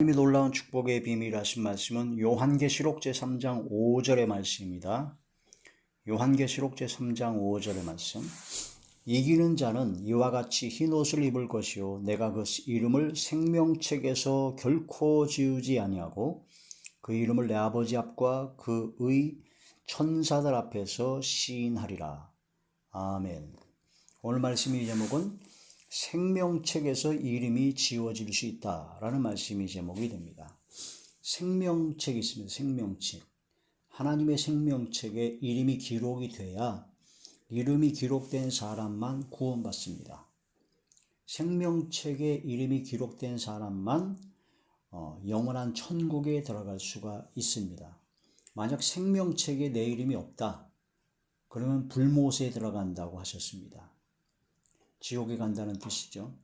하나님이 놀라운 축복의 비밀 하신 말씀은 요한계시록 제3장 5절의 말씀입니다. 요한계시록 제3장 5절의 말씀. 이기는 자는 이와 같이 흰 옷을 입을 것이요 내가 그 이름을 생명책에서 결코 지우지 아니하고 그 이름을 내 아버지 앞과 그의 천사들 앞에서 시인하리라. 아멘. 오늘 말씀의 제목은 생명책에서 이름이 지워질 수 있다라는 말씀이 제목이 됩니다. 생명책이 있습니다. 생명책. 하나님의 생명책에 이름이 기록이 돼야 이름이 기록된 사람만 구원받습니다. 생명책에 이름이 기록된 사람만 어, 영원한 천국에 들어갈 수가 있습니다. 만약 생명책에 내 이름이 없다. 그러면 불못에 들어간다고 하셨습니다. 지옥에 간다는 뜻이죠.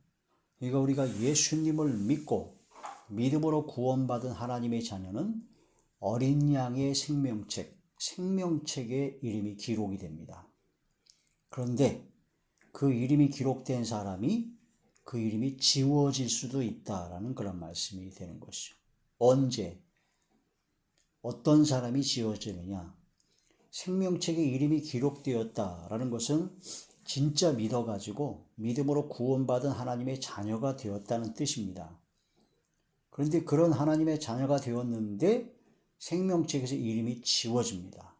그러니까 우리가 예수님을 믿고 믿음으로 구원받은 하나님의 자녀는 어린 양의 생명책, 생명책에 이름이 기록이 됩니다. 그런데 그 이름이 기록된 사람이 그 이름이 지워질 수도 있다라는 그런 말씀이 되는 것이죠. 언제 어떤 사람이 지워지느냐? 생명책에 이름이 기록되었다라는 것은 진짜 믿어가지고 믿음으로 구원받은 하나님의 자녀가 되었다는 뜻입니다. 그런데 그런 하나님의 자녀가 되었는데 생명책에서 이름이 지워집니다.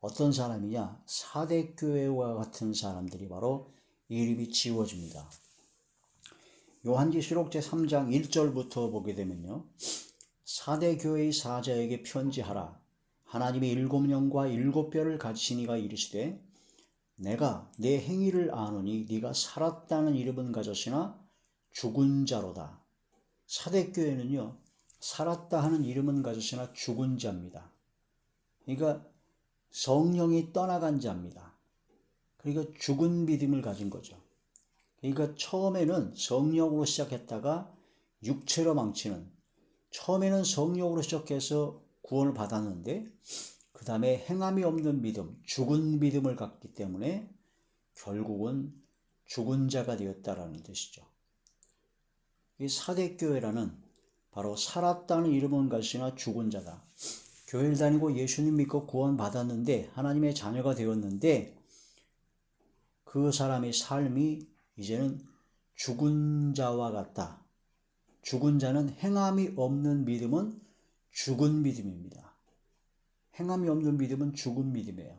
어떤 사람이냐? 사대교회와 같은 사람들이 바로 이름이 지워집니다. 요한계시록 제3장 1절부터 보게 되면요. 사대교회의 사자에게 편지하라. 하나님의 일곱 영과 일곱 뼈를 가지신 이가 이르시되 내가 내 행위를 아노니 네가 살았다는 이름은 가졌으나 죽은 자로다. 사대교회는요. 살았다 하는 이름은 가졌으나 죽은 자입니다. 그러니까 성령이 떠나간 자입니다. 그러니까 죽은 믿음을 가진 거죠. 그러니까 처음에는 성령으로 시작했다가 육체로 망치는 처음에는 성령으로 시작해서 구원을 받았는데 그 다음에 행함이 없는 믿음, 죽은 믿음을 갖기 때문에 결국은 죽은 자가 되었다라는 뜻이죠. 이 사대교회라는 바로 살았다는 이름은 것이나 죽은 자다. 교회를 다니고 예수님 믿고 구원 받았는데 하나님의 자녀가 되었는데 그 사람의 삶이 이제는 죽은 자와 같다. 죽은 자는 행함이 없는 믿음은 죽은 믿음입니다. 행함이 없는 믿음은 죽은 믿음이에요.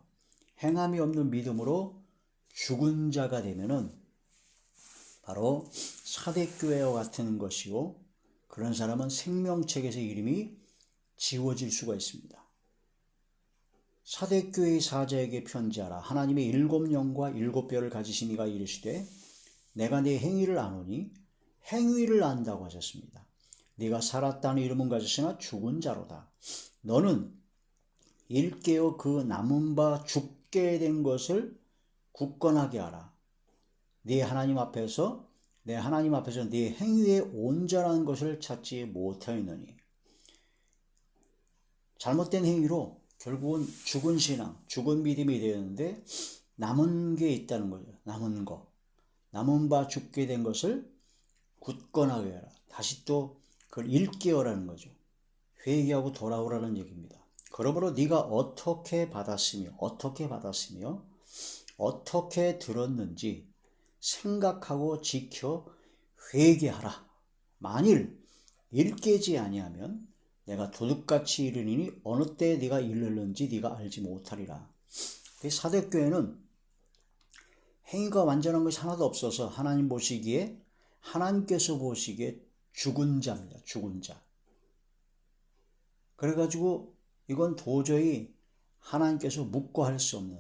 행함이 없는 믿음으로 죽은 자가 되면은 바로 사대교회와 같은 것이고 그런 사람은 생명책에서 이름이 지워질 수가 있습니다. 사대교회의 사자에게 편지하라. 하나님의 일곱 영과 일곱 뼈를 가지신 이가 이르시되 내가 네 행위를 아노니 행위를 안다고 하셨습니다. 네가 살았다는 이름은 가졌으나 죽은 자로다. 너는 일깨어 그 남은 바 죽게 된 것을 굳건하게 하라. 네 하나님 앞에서 내 하나님 앞에서 네 행위의 온전한 것을 찾지 못하였느니 잘못된 행위로 결국은 죽은 신앙, 죽은 믿음이 되었는데 남은 게 있다는 거죠. 남은 거. 남은 바 죽게 된 것을 굳건하게 하라. 다시 또 그걸 일깨어라는 거죠. 회개하고 돌아오라는 얘기입니다. 그러므로 네가 어떻게 받았으며 어떻게 받았으며 어떻게 들었는지 생각하고 지켜 회개하라. 만일 일깨지 아니하면 내가 도둑같이 이르니 어느 때 네가 이르는지 네가 알지 못하리라. 그 사대교회는 행위가 완전한 것이 하나도 없어서 하나님 보시기에 하나님께서 보시기에 죽은 자입니다. 죽은 자. 그래가지고 이건 도저히 하나님께서 묵고할 수 없는.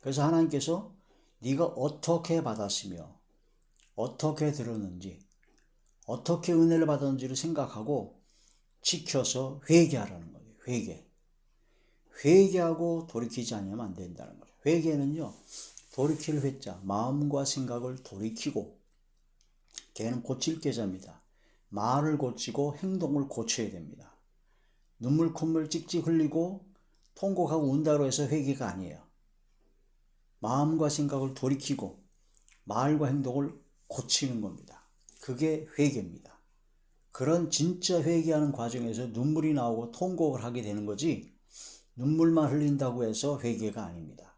그래서 하나님께서 네가 어떻게 받았으며 어떻게 들었는지 어떻게 은혜를 받았는지를 생각하고 지켜서 회개하라는 거예요. 회개. 회개하고 돌이키지 않으면 안 된다는 거예요. 회개는요. 돌이킬 회자, 마음과 생각을 돌이키고 걔는 고칠 계자입니다. 말을 고치고 행동을 고쳐야 됩니다. 눈물 콧물 찍찍 흘리고 통곡하고 운다로 해서 회개가 아니에요. 마음과 생각을 돌이키고 말과 행동을 고치는 겁니다. 그게 회개입니다. 그런 진짜 회개하는 과정에서 눈물이 나오고 통곡을 하게 되는 거지 눈물만 흘린다고 해서 회개가 아닙니다.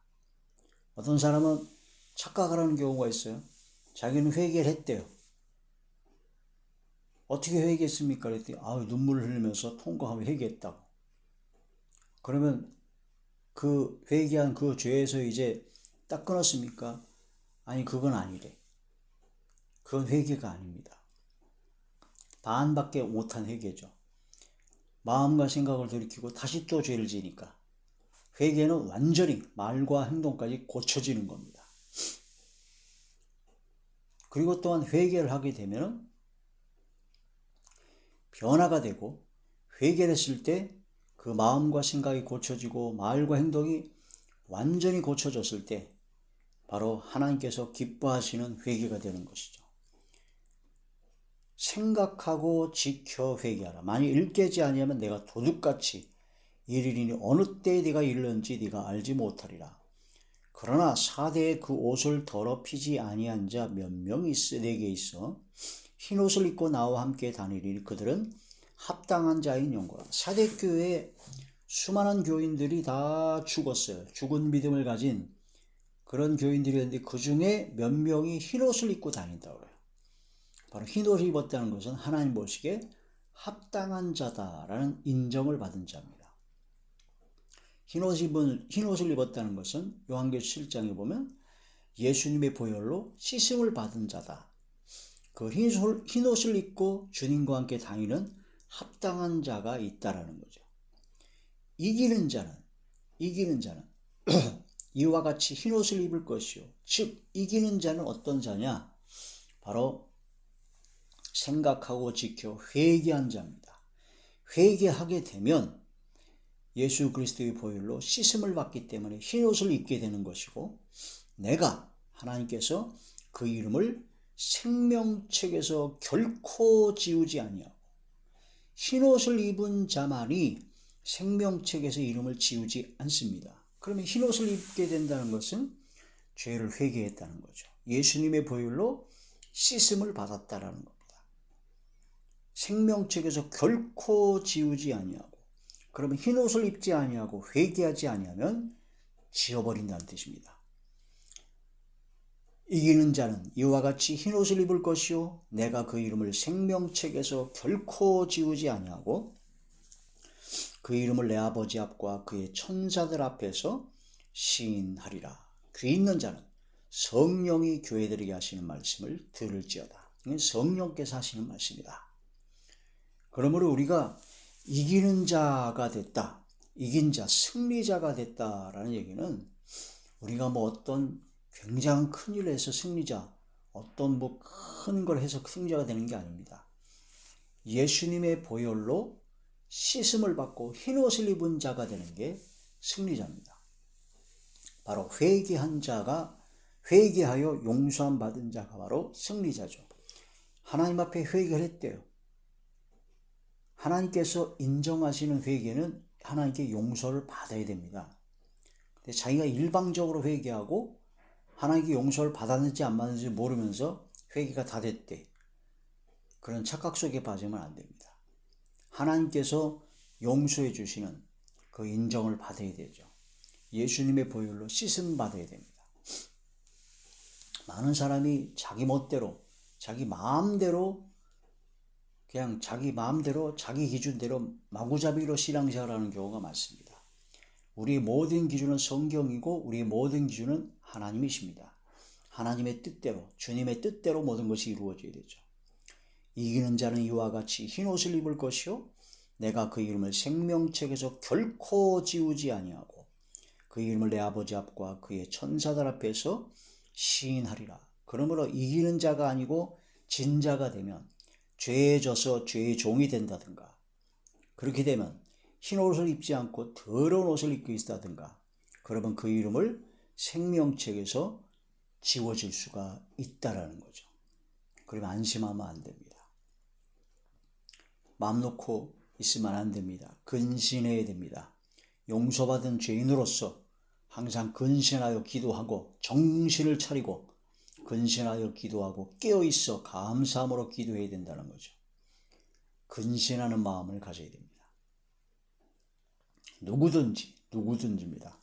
어떤 사람은 착각을 하는 경우가 있어요. 자기는 회개를 했대요. 어떻게 회개했습니까? 그랬더니 아 눈물 흘리면서 통곡하며 회개했다고. 그러면 그 회개한 그 죄에서 이제 딱 끊었습니까? 아니 그건 아니래. 그건 회개가 아닙니다. 반밖에 못한 회개죠. 마음과 생각을 돌이키고 다시 또 죄를 지니까 회개는 완전히 말과 행동까지 고쳐지는 겁니다. 그리고 또한 회개를 하게 되면 변화가 되고 회개를 했을 때 그 마음과 생각이 고쳐지고 말과 행동이 완전히 고쳐졌을 때 바로 하나님께서 기뻐하시는 회개가 되는 것이죠. 생각하고 지켜 회개하라. 만일 일깨지 아니하면 내가 도둑같이 이르리니 어느 때에 네가 이르는지 네가 알지 못하리라. 그러나 사대에 그 옷을 더럽히지 아니한 자 몇 명이 내게 있어 흰 옷을 입고 나와 함께 다니리니 그들은 합당한 자인 영광. 사대 교회에 수많은 교인들이 다 죽었어요. 죽은 믿음을 가진 그런 교인들이었는데 그 중에 몇 명이 흰 옷을 입고 다닌다고 해요. 바로 흰 옷을 입었다는 것은 하나님 보시기에 합당한 자다라는 인정을 받은 자입니다. 흰, 옷 입은, 흰 옷을 입었다는 것은 요한계 7장에 보면 예수님의 보혈로 씻음을 받은 자다. 그 흰 옷을 입고 주님과 함께 다니는 합당한 자가 있다라는 거죠. 이기는 자는 이기는 자는 이와 같이 흰 옷을 입을 것이요. 즉 이기는 자는 어떤 자냐? 바로 생각하고 지켜 회개한 자입니다. 회개하게 되면 예수 그리스도의 보혈로 씻음을 받기 때문에 흰 옷을 입게 되는 것이고 내가 하나님께서 그 이름을 생명책에서 결코 지우지 아니하고 흰 옷을 입은 자만이 생명책에서 이름을 지우지 않습니다. 그러면 흰 옷을 입게 된다는 것은 죄를 회개했다는 거죠. 예수님의 보혈로 씻음을 받았다라는 겁니다. 생명책에서 결코 지우지 아니하고 그러면 흰 옷을 입지 아니하고 회개하지 아니하면 지워버린다는 뜻입니다. 이기는 자는 이와 같이 흰 옷을 입을 것이요 내가 그 이름을 생명책에서 결코 지우지 아니하고 그 이름을 내 아버지 앞과 그의 천사들 앞에서 시인하리라. 귀 있는 자는 성령이 교회들에게 하시는 말씀을 들을지어다. 성령께서 하시는 말씀이다. 그러므로 우리가 이기는 자가 됐다. 이긴 자, 승리자가 됐다라는 얘기는 우리가 뭐 어떤 굉장한 큰 일을 해서 승리자, 어떤 뭐 큰 걸 해서 승리자가 되는 게 아닙니다. 예수님의 보혈로 씻음을 받고 흰 옷을 입은 자가 되는 게 승리자입니다. 바로 회개한 자가 회개하여 용서함 받은 자가 바로 승리자죠. 하나님 앞에 회개를 했대요. 하나님께서 인정하시는 회개는 하나님께 용서를 받아야 됩니다. 근데 자기가 일방적으로 회개하고 하나님께 용서를 받았는지 안 받았는지 모르면서 회개가 다 됐대. 그런 착각 속에 빠지면 안 됩니다. 하나님께서 용서해 주시는 그 인정을 받아야 되죠. 예수님의 보혈로 씻음 받아야 됩니다. 많은 사람이 자기 멋대로, 자기 마음대로 그냥 자기 마음대로 자기 기준대로 마구잡이로 신앙생활하는 경우가 많습니다. 우리 모든 기준은 성경이고 우리 모든 기준은 하나님이십니다. 하나님의 뜻대로 주님의 뜻대로 모든 것이 이루어져야 되죠. 이기는 자는 이와 같이 흰 옷을 입을 것이요 내가 그 이름을 생명책에서 결코 지우지 아니하고 그 이름을 내 아버지 앞과 그의 천사들 앞에서 시인하리라. 그러므로 이기는 자가 아니고 진자가 되면 죄에 져서 죄의 종이 된다든가 그렇게 되면 흰 옷을 입지 않고 더러운 옷을 입고 있다든가 그러면 그 이름을 생명책에서 지워질 수가 있다라는 거죠. 그러면 안심하면 안 됩니다. 마음 놓고 있으면 안 됩니다. 근신해야 됩니다. 용서받은 죄인으로서 항상 근신하여 기도하고 정신을 차리고 근신하여 기도하고 깨어 있어 감사함으로 기도해야 된다는 거죠. 근신하는 마음을 가져야 됩니다. 누구든지 누구든지입니다.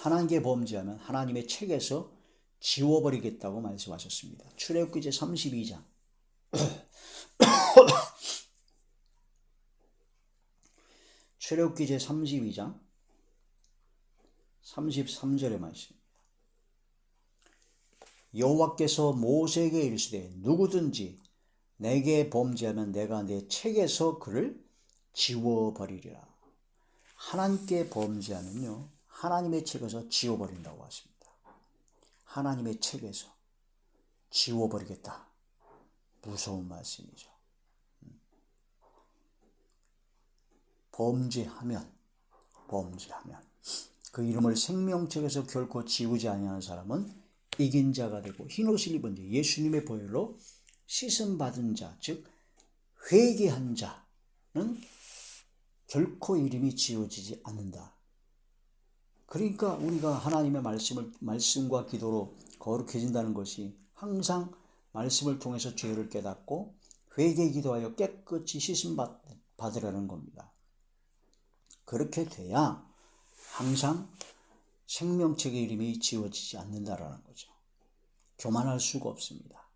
하나님께 범죄하면 하나님의 책에서 지워버리겠다고 말씀하셨습니다. 출애굽기 제 32장 출애굽기 제 32장 33절의 말씀입니다. 여호와께서 모세에게 이르시되 누구든지 내게 범죄하면 내가 내 책에서 그를 지워버리리라. 하나님께 범죄하면요. 하나님의 책에서 지워버린다고 하십니다. 하나님의 책에서 지워버리겠다. 무서운 말씀이죠. 범죄하면 범죄하면 그 이름을 생명책에서 결코 지우지 아니하는 사람은 이긴 자가 되고 흰 옷을 입은 자 예수님의 보혈로 씻음 받은 자 즉 회개한 자는 결코 이름이 지워지지 않는다. 그러니까 우리가 하나님의 말씀을 말씀과 기도로 거룩해진다는 것이 항상 말씀을 통해서 죄를 깨닫고 회개 기도하여 깨끗이 씻음 받으라는 겁니다. 그렇게 돼야 항상 생명책의 이름이 지워지지 않는다라는 거죠. 교만할 수가 없습니다.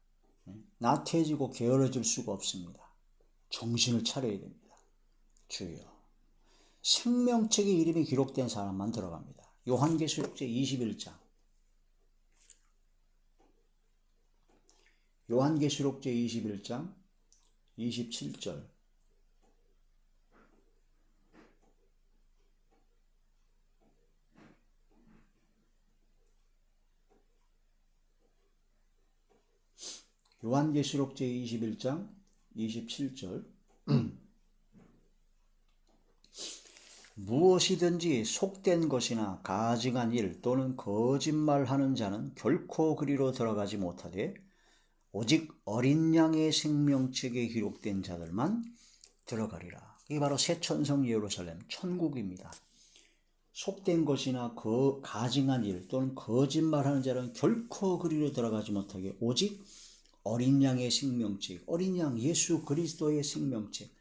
나태해지고 게으러질 수가 없습니다. 정신을 차려야 됩니다. 주여. 생명책의 이름이 기록된 사람만 들어갑니다. 요한계시록 제 21장. 요한계시록 제 21장 27절. 요한계시록 제21장 27절 무엇이든지 속된 것이나 가증한 일 또는 거짓말하는 자는 결코 그리로 들어가지 못하되 오직 어린 양의 생명책에 기록된 자들만 들어가리라. 이게 바로 새 천성 예루살렘 천국입니다. 속된 것이나 거, 가증한 일 또는 거짓말하는 자는 결코 그리로 들어가지 못하게 오직 어린 양의 생명책, 어린 양 예수 그리스도의 생명책,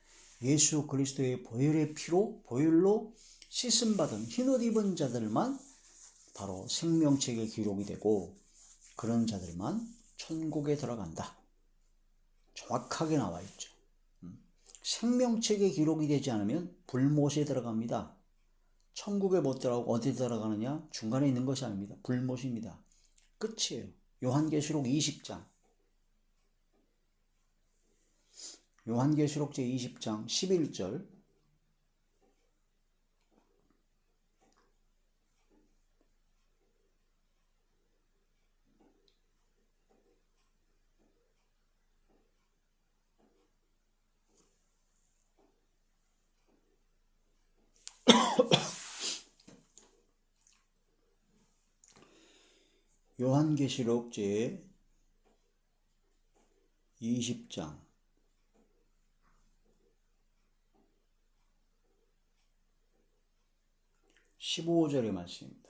예수 그리스도의 보혈의 피로 보혈로 씻음 받은 흰옷 입은 자들만 바로 생명책에 기록이 되고 그런 자들만 천국에 들어간다. 정확하게 나와 있죠. 음. 생명책에 기록이 되지 않으면 불못에 들어갑니다. 천국에 못 들어가고 어디 들어가느냐? 중간에 있는 것이 아닙니다. 불못입니다. 끝이에요. 요한계시록 20장 요한계시록 제20장 11절. 요한계시록 제 20장 15절의 말씀입니다.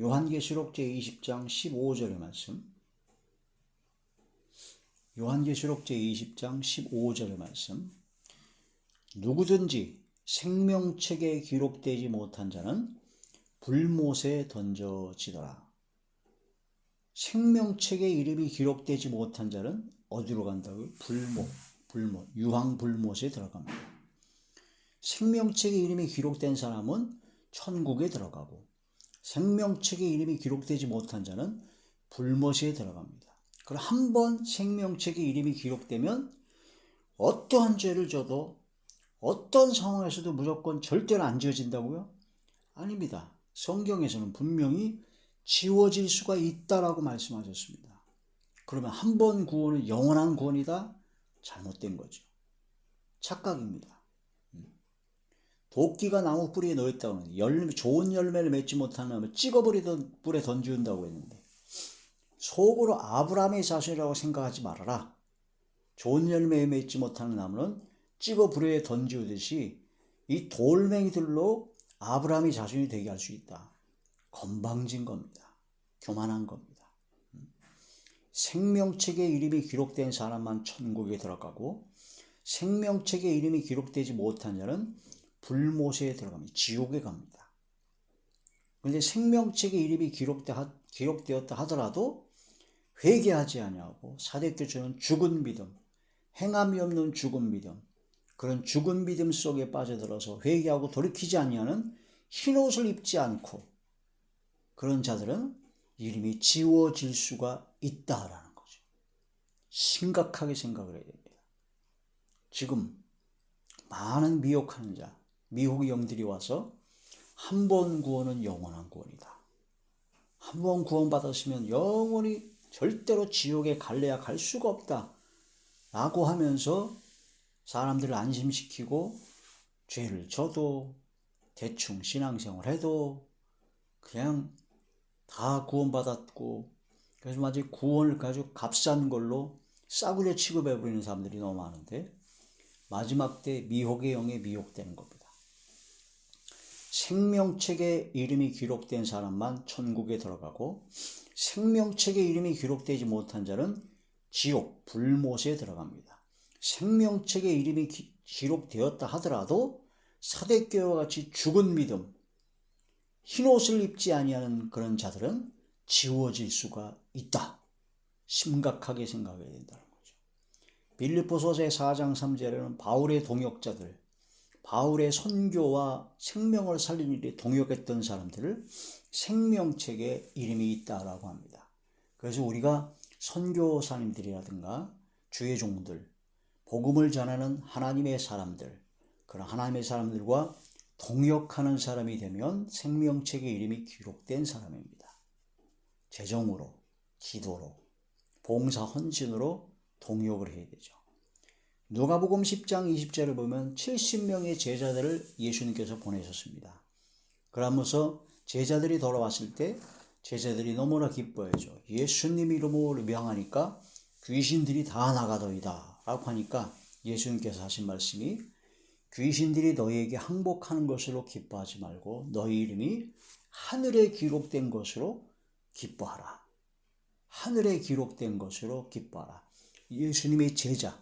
요한계시록 제20장 15절의 말씀. 요한계시록 제20장 15절의 말씀. 누구든지 생명책에 기록되지 못한 자는 불못에 던져지더라. 생명책에 이름이 기록되지 못한 자는 어디로 간다고요? 불못, 불못, 유황 불못에 들어갑니다. 생명책의 이름이 기록된 사람은 천국에 들어가고 생명책의 이름이 기록되지 못한 자는 불못에 들어갑니다. 그럼 한 번 생명책의 이름이 기록되면 어떠한 죄를 져도 어떤 상황에서도 무조건 절대로 안 지어진다고요? 아닙니다. 성경에서는 분명히 지워질 수가 있다라고 말씀하셨습니다. 그러면 한 번 구원은 영원한 구원이다? 잘못된 거죠. 착각입니다. 도끼가 나무 뿌리에 넣었다고 열매, 좋은 열매를 맺지 못하면 찍어버리던 뿔에 던지운다고 했는데 속으로 아브라함의 자손이라고 생각하지 말아라. 좋은 열매에 맺지 못하는 나무는 찍어 불에 던지우듯이 이 돌멩이들로 아브라함의 자손이 되게 할 수 있다. 건방진 겁니다. 교만한 겁니다. 생명책의 이름이 기록된 사람만 천국에 들어가고 생명책에 이름이 기록되지 못한 자는 불모세에 들어갑니다. 지옥에 갑니다. 그런데 생명책에 이름이 기록되, 기록되었다 하더라도 회개하지 아니하고 사대교주는 죽은 믿음, 행함이 없는 죽은 믿음, 그런 죽은 믿음 속에 빠져들어서 회개하고 돌이키지 아니하는 흰옷을 입지 않고 그런 자들은 이름이 지워질 수가 있다라는 거죠. 심각하게 생각을 해야 됩니다. 지금 많은 미혹하는 자, 미혹의 영들이 와서 한 번 구원은 영원한 구원이다. 한 번 구원받았으면 영원히 절대로 지옥에 갈래야 갈 수가 없다. 라고 하면서 사람들을 안심시키고 죄를 져도 대충 신앙생활 해도 그냥 다 구원받았고 그래서 마치 구원을 가지고 값싼 걸로 싸구려 취급해 버리는 사람들이 너무 많은데 마지막 때 미혹의 영에 미혹되는 겁니다. 생명책에 이름이 기록된 사람만 천국에 들어가고 생명책에 이름이 기록되지 못한 자는 지옥 불못에 들어갑니다. 생명책에 이름이 기, 기록되었다 하더라도 사대교와 같이 죽은 믿음, 흰옷을 입지 아니하는 그런 자들은 지워질 수가 있다. 심각하게 생각해야 된다는 거죠. 빌립보서의 4장 3절에는 바울의 동역자들, 바울의 선교와 생명을 살린 일에 동역했던 사람들을 생명책에 이름이 있다라고 합니다. 그래서 우리가 선교사님들이라든가 주의 종들, 복음을 전하는 하나님의 사람들, 그런 하나님의 사람들과 동역하는 사람이 되면 생명책의 이름이 기록된 사람입니다. 재정으로, 기도로, 봉사 헌신으로 동역을 해야 되죠. 누가복음 10장 20절을 보면 70명의 제자들을 예수님께서 보내셨습니다. 그러면서 제자들이 돌아왔을 때 제자들이 너무나 기뻐해죠. 예수님 이름으로 명하니까 귀신들이 다 나가더이다. 라고 하니까 예수님께서 하신 말씀이 귀신들이 너희에게 항복하는 것으로 기뻐하지 말고 너희 이름이 하늘에 기록된 것으로 기뻐하라. 하늘에 기록된 것으로 기뻐하라. 예수님의 제자,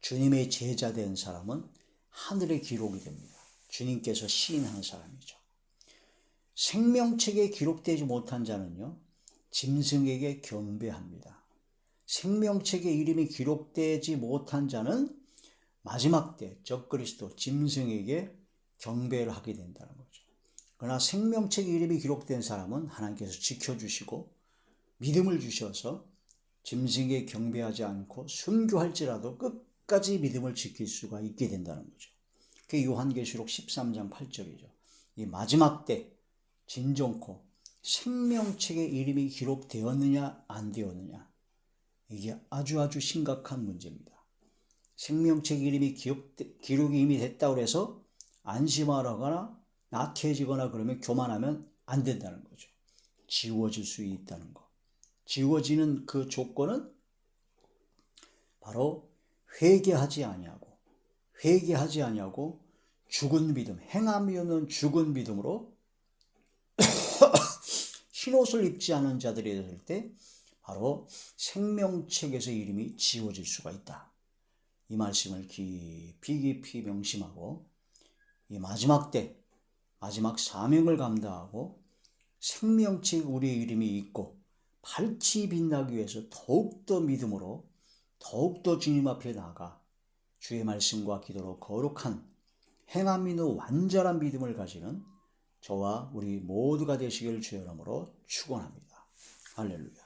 주님의 제자 된 사람은 하늘에 기록이 됩니다. 주님께서 시인한 사람이죠. 생명책에 기록되지 못한 자는요, 짐승에게 경배합니다. 생명책에 이름이 기록되지 못한 자는 마지막 때 적 그리스도 짐승에게 경배를 하게 된다는 거죠. 그러나 생명책 이름이 기록된 사람은 하나님께서 지켜주시고 믿음을 주셔서 짐승에 경배하지 않고 순교할지라도 끝 까지 믿음을 지킬 수가 있게 된다는 거죠. 그게 요한계시록 13장 8절이죠. 이 마지막 때 진정코 생명책에 이름이 기록되었느냐 안 되었느냐 이게 아주 아주 심각한 문제입니다. 생명책 이름이 기록, 기록이 이미 됐다고 해서 안심하거나 나태해지거나 그러면 교만하면 안 된다는 거죠. 지워질 수 있다는 거. 지워지는 그 조건은 바로 회개하지 아니하고 회개하지 아니하고 죽은 믿음, 행함이 없는 죽은 믿음으로 흰옷을 입지 않은 자들이 될 때 바로 생명책에서 이름이 지워질 수가 있다. 이 말씀을 깊이 깊이 명심하고 이 마지막 때 마지막 사명을 감당하고 생명책 우리의 이름이 있고 발치 빛나기 위해서 더욱더 믿음으로 더욱더 주님 앞에 나가 주의 말씀과 기도로 거룩한 있는 완전한 믿음을 가지는 저와 우리 모두가 되시기를 주의 이름으로 축원합니다. 할렐루야.